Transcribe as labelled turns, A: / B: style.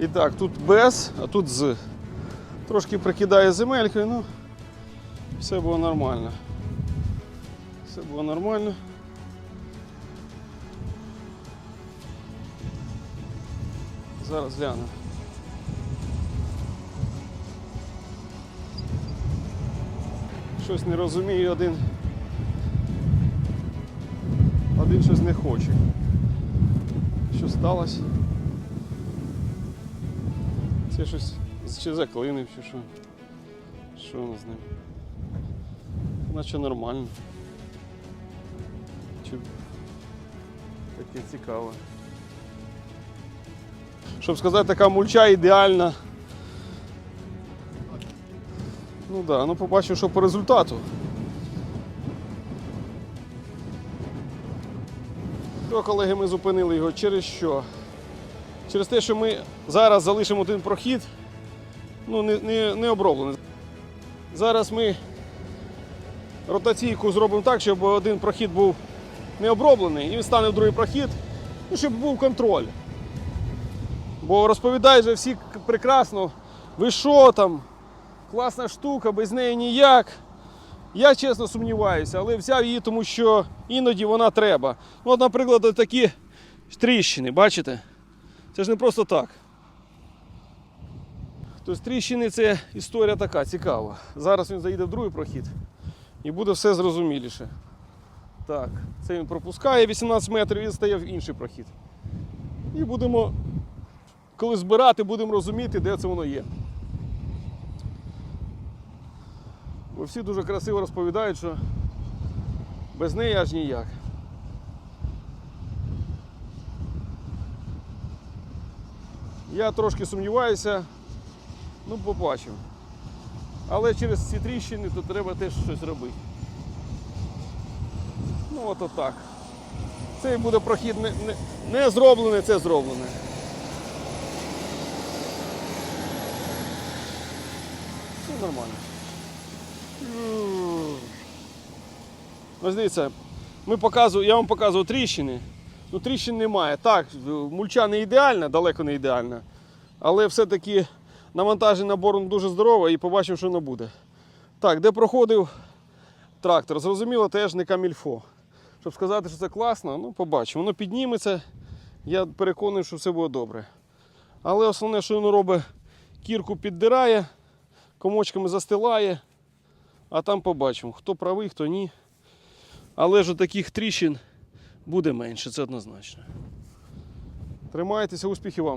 A: І так, тут без, а тут з. Трошки прикидає земелькою, ну все було нормально. Все було нормально. Зараз гляну. Щось не розумію, один. Один щось не хоче. Що сталося? Це щось чи заклинив, чи що. Що воно з ним? Наче нормально. Чи таке цікаве. Щоб сказати, така мульча ідеальна. Ну да, ну побачимо, що по результату. То, колеги, ми зупинили його через що? Через те, що ми зараз залишимо один прохід, ну, не, не, не оброблений. Зараз ми ротаційку зробимо так, щоб один прохід був не оброблений, і він стане в другий прохід, ну, щоб був контроль. Бо розповідають же всі прекрасно, ви що там, класна штука, без неї ніяк. Я чесно сумніваюся, але взяв її, тому що іноді вона треба. Ну, от, наприклад, такі тріщини, бачите? Це ж не просто так. Тобто тріщини це історія така цікава. Зараз він заїде в другий прохід і буде все зрозуміліше. Так, це він пропускає 18 метрів і стає в інший прохід. І будемо, коли збирати, будемо розуміти, де це воно є. Бо всі дуже красиво розповідають, що без неї аж ніяк. Я трошки сумніваюся, ну побачимо. Але через ці тріщини то треба теж щось робити. Ну от отак. Цей буде прохід не, не, не зроблений, це зроблене. Все нормально. Ось дивіться, ми показую, я вам показував тріщини. Ну, тріщин немає. Так, мульча не ідеальна, далеко не ідеальна. Але все-таки навантаження на борт дуже здорове і побачимо, що воно буде. Так, де проходив трактор, зрозуміло, теж не камільфо. Щоб сказати, що це класно, ну побачимо. Воно підніметься. Я переконаний, що все буде добре. Але основне, що воно робить, кірку піддирає, комочками застилає, а там побачимо, хто правий, хто ні. Але ж таких тріщин буде менше, це однозначно. Тримайтеся, успіхів вам!